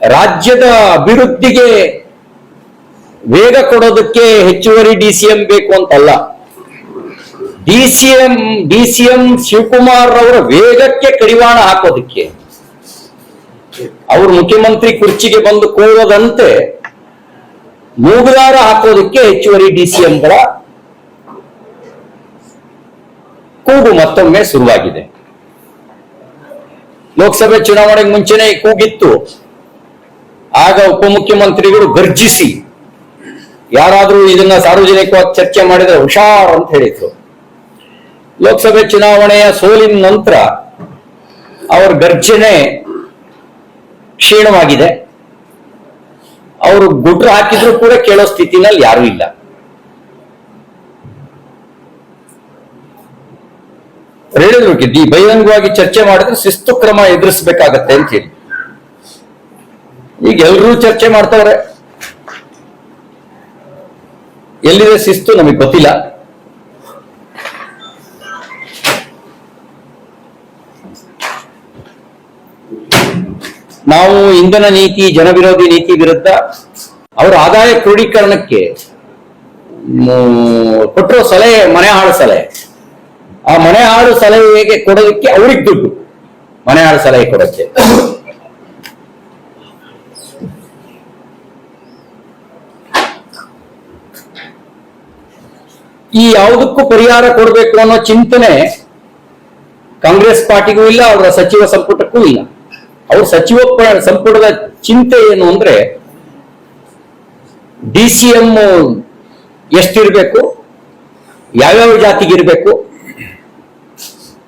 ರಾಜ್ಯದ ಅಭಿವೃದ್ಧಿಗೆ ವೇಗ ಕೊಡೋದಕ್ಕೆ ಹೆಚ್ಚುವರಿ ಡಿ ಸಿ ಎಂ ಬೇಕು ಅಂತಲ್ಲ. D C M, D C M Shivakumar ಅವರ ವೇಗಕ್ಕೆ ಕಡಿವಾಣ ಹಾಕೋದಕ್ಕೆ. ಅವರು ಮುಖ್ಯಮಂತ್ರಿ ಕುರ್ಚಿಗೆ ಬಂದು ಕೂರೋದಂತೆ ಮೂಗುದಾರ ಹಾಕೋದಕ್ಕೆ ಹೆಚ್ಚುವರಿ ಡಿ ಸಿ ಎಂಗಳ ಕೂಗು ಮತ್ತೊಮ್ಮೆ ಶುರುವಾಗಿದೆ. ಲೋಕಸಭೆ ಚುನಾವಣೆಗೆ ಮುಂಚೆನೆ ಕೂಗಿತ್ತು. ಆಗ ಉಪಮುಖ್ಯಮಂತ್ರಿಗಳು ಗರ್ಜಿಸಿ, ಯಾರಾದರೂ ಇದನ್ನ ಸಾರ್ವಜನಿಕವಾಗಿ ಚರ್ಚೆ ಮಾಡಿದ್ರೆ ಹುಷಾರ್ ಅಂತ ಹೇಳಿದ್ರು. ಲೋಕಸಭೆ ಚುನಾವಣೆಯ ಸೋಲಿನ ನಂತರ ಅವರ ಗರ್ಜನೆ ಕ್ಷೀಣವಾಗಿದೆ. ಅವರು ಗುಡ್ರು ಹಾಕಿದ್ರು ಕೂಡ ಕೇಳೋ ಸ್ಥಿತಿನಲ್ಲಿ ಯಾರು ಇಲ್ಲ. ಹೇಳಿದ್ರು ಬಹಿರಂಗವಾಗಿ ಚರ್ಚೆ ಮಾಡಿದ್ರೆ ಶಿಸ್ತು ಕ್ರಮ ಎದುರಿಸಬೇಕಾಗತ್ತೆ ಅಂತ ಹೇಳಿ. ಈಗ ಎಲ್ರೂ ಚರ್ಚೆ ಮಾಡ್ತವ್ರೆ. ಎಲ್ಲಿದೆ ಶಿಸ್ತು ನಮಗೆ ಗೊತ್ತಿಲ್ಲ. ನಾವು ಇಂಧನ ನೀತಿ, ಜನವಿರೋಧಿ ನೀತಿ ವಿರುದ್ಧ ಅವರ ಆದಾಯ ಕ್ರೋಢೀಕರಣಕ್ಕೆ ಕೊಟ್ಟಿರೋ ಸಲಹೆ ಮನೆ ಹಾಳು ಸಲಹೆ. ಆ ಮನೆ ಹಾಳು ಸಲಹೆಗೆ ಕೊಡೋದಕ್ಕೆ ಅವ್ರಿಗೆ ದುಡ್ಡು. ಮನೆ ಹಾಳು ಸಲಹೆ ಕೊಡೋಕ್ಕೆ. ಈ ಯಾವುದಕ್ಕೂ ಪರಿಹಾರ ಕೊಡಬೇಕು ಅನ್ನೋ ಚಿಂತನೆ ಕಾಂಗ್ರೆಸ್ ಪಾರ್ಟಿಗೂ ಇಲ್ಲ, ಅವರ ಸಚಿವ ಸಂಪುಟಕ್ಕೂ ಇಲ್ಲ. ಅವ್ರ ಸಚಿವ ಸಂಪುಟದ ಚಿಂತೆ ಏನು ಅಂದ್ರೆ, ಡಿ ಸಿ ಎಂ ಎಷ್ಟಿರಬೇಕು, ಯಾವ್ಯಾವ ಜಾತಿಗೆ ಇರಬೇಕು